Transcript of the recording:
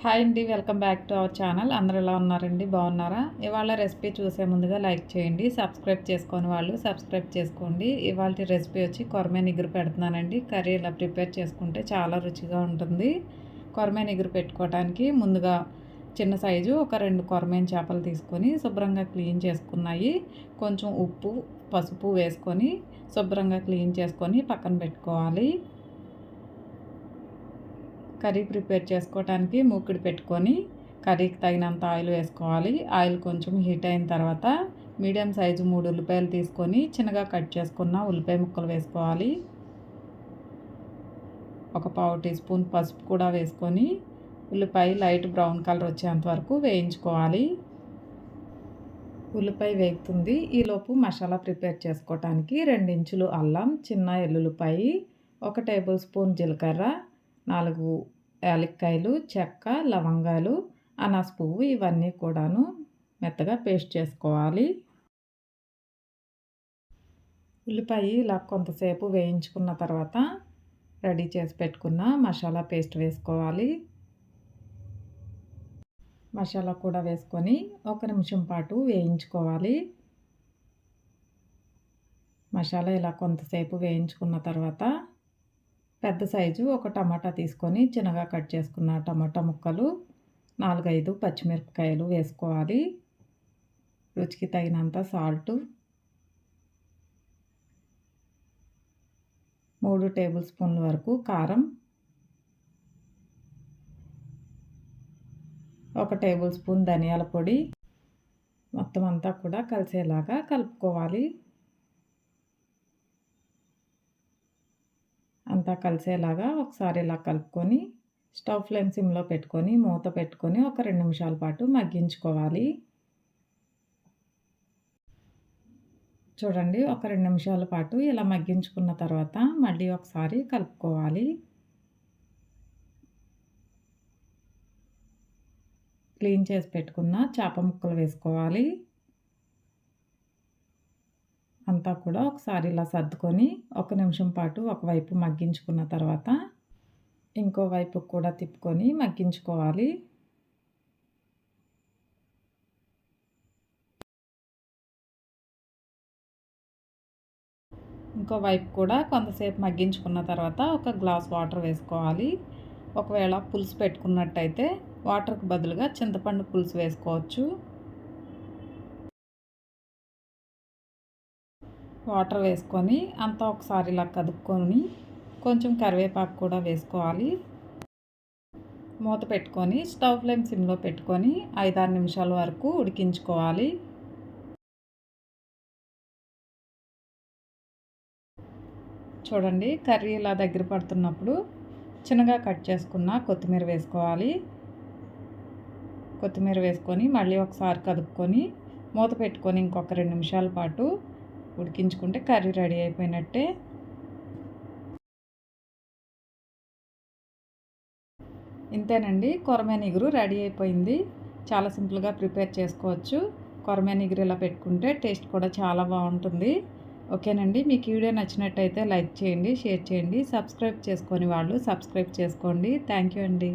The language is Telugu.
హాయ్ అండి welcome back to our channel. అందరు ఎలా ఉన్నారండి? బాగున్నారా? ఇవాళ రెసిపీ చూసే ముందుగా లైక్ చేయండి సబ్స్క్రైబ్ చేసుకొని వాళ్ళు సబ్స్క్రైబ్ చేసుకోండి. ఇవాళ రెసిపీ వచ్చి కొరమే నిగురు పెడుతున్నానండి. కర్రీ ఇలా ప్రిపేర్ చేసుకుంటే చాలా రుచిగా ఉంటుంది. కొరమే నిగురు పెట్టుకోవడానికి ముందుగా చిన్న సైజు ఒక రెండు కొరమేన్ చేపలు తీసుకొని శుభ్రంగా క్లీన్ చేసుకున్నాయి. కొంచెం ఉప్పు పసుపు వేసుకొని శుభ్రంగా క్లీన్ చేసుకొని పక్కన పెట్టుకోవాలి. కర్రీ ప్రిపేర్ చేసుకోవటానికి మూకుడు పెట్టుకొని కర్రీకి తగినంత ఆయిల్ వేసుకోవాలి. ఆయిల్ కొంచెం హీట్ అయిన తర్వాత మీడియం సైజు మూడు ఉల్లిపాయలు తీసుకొని చిన్నగా కట్ చేసుకున్న ఉల్లిపాయ ముక్కలు వేసుకోవాలి. ఒక పావు టీ స్పూన్ పసుపు కూడా వేసుకొని ఉల్లిపాయ లైట్ బ్రౌన్ కలర్ వచ్చేంత వరకు వేయించుకోవాలి. ఉల్లిపాయ వేగుతుంది. ఈలోపు మసాలా ప్రిపేర్ చేసుకోవటానికి రెండించులు అల్లం చిన్న ఎల్లుల్లిపాయ ఒక టేబుల్ స్పూన్ జీలకర్ర నాలుగు యాలక్కాయలు చెక్క లవంగాలు అనాస పువ్వు ఇవన్నీ కూడాను మెత్తగా పేస్ట్ చేసుకోవాలి. ఉల్లిపాయ ఇలా కొంతసేపు వేయించుకున్న తర్వాత రెడీ చేసి పెట్టుకున్న మసాలా పేస్ట్ వేసుకోవాలి. మసాలా కూడా వేసుకొని ఒక నిమిషం పాటు వేయించుకోవాలి. మసాలా ఇలా కొంతసేపు వేయించుకున్న తర్వాత పెద్ద సైజు ఒక టమాటా తీసుకొని చిన్నగా కట్ చేసుకున్న టమాటా ముక్కలు నాలుగైదు పచ్చిమిరపకాయలు వేసుకోవాలి. రుచికి తగినంత సాల్టు. మూడు టేబుల్ స్పూన్ల వరకు కారం. ఒక టేబుల్ స్పూన్ ధనియాల పొడి. మొత్తం అంతా కూడా కలిసేలాగా కలుపుకోవాలి. అంతా కలిసేలాగా ఒకసారి ఇలా కలుపుకొని స్టవ్ ఫ్లేమ్ సిమ్లో పెట్టుకొని మూత పెట్టుకొని ఒక రెండు నిమిషాల పాటు మగ్గించుకోవాలి. చూడండి ఒక రెండు నిమిషాల పాటు ఇలా మగ్గించుకున్న తర్వాత మళ్ళీ ఒకసారి కలుపుకోవాలి. క్లీన్ చేసి పెట్టుకున్న చేప ముక్కలు వేసుకోవాలి. అంతా కూడా ఒకసారి ఇలా సర్దుకొని ఒక నిమిషం పాటు ఒకవైపు మగ్గించుకున్న తర్వాత ఇంకో వైపు కూడా తిప్పుకొని మగ్గించుకోవాలి. ఇంకో వైపు కూడా కొంతసేపు మగ్గించుకున్న తర్వాత ఒక గ్లాస్ వాటర్ వేసుకోవాలి. ఒకవేళ పులుసు పెట్టుకున్నట్టయితే వాటర్కి బదులుగా చింతపండు పులుసు వేసుకోవచ్చు. వాటర్ వేసుకొని అంతా ఒకసారి ఇలా కదుపుకొని కొంచెం కరివేపాకు కూడా వేసుకోవాలి. మూత పెట్టుకొని స్టవ్ ఫ్లేమ్ సిమ్లో పెట్టుకొని ఐదారు నిమిషాల వరకు ఉడికించుకోవాలి. చూడండి కర్రీ ఇలా దగ్గర పడుతున్నప్పుడు చిన్నగా కట్ చేసుకున్న కొత్తిమీర వేసుకోవాలి. కొత్తిమీర వేసుకొని మళ్ళీ ఒకసారి కదుపుకొని మూత పెట్టుకొని ఇంకొక రెండు నిమిషాల పాటు ఉడికించుకుంటే కర్రీ రెడీ అయిపోయినట్టే. ఇంతేనండి కొరమే నిగురు రెడీ అయిపోయింది. చాలా సింపుల్గా ప్రిపేర్ చేసుకోవచ్చు. కొరమెనిగురు ఇలా పెట్టుకుంటే టేస్ట్ కూడా చాలా బాగుంటుంది. ఓకేనండి మీకు వీడియో నచ్చినట్టయితే లైక్ చేయండి షేర్ చేయండి సబ్స్క్రైబ్ చేసుకొని వాళ్ళు సబ్స్క్రైబ్ చేసుకోండి. థ్యాంక్ యూ అండి.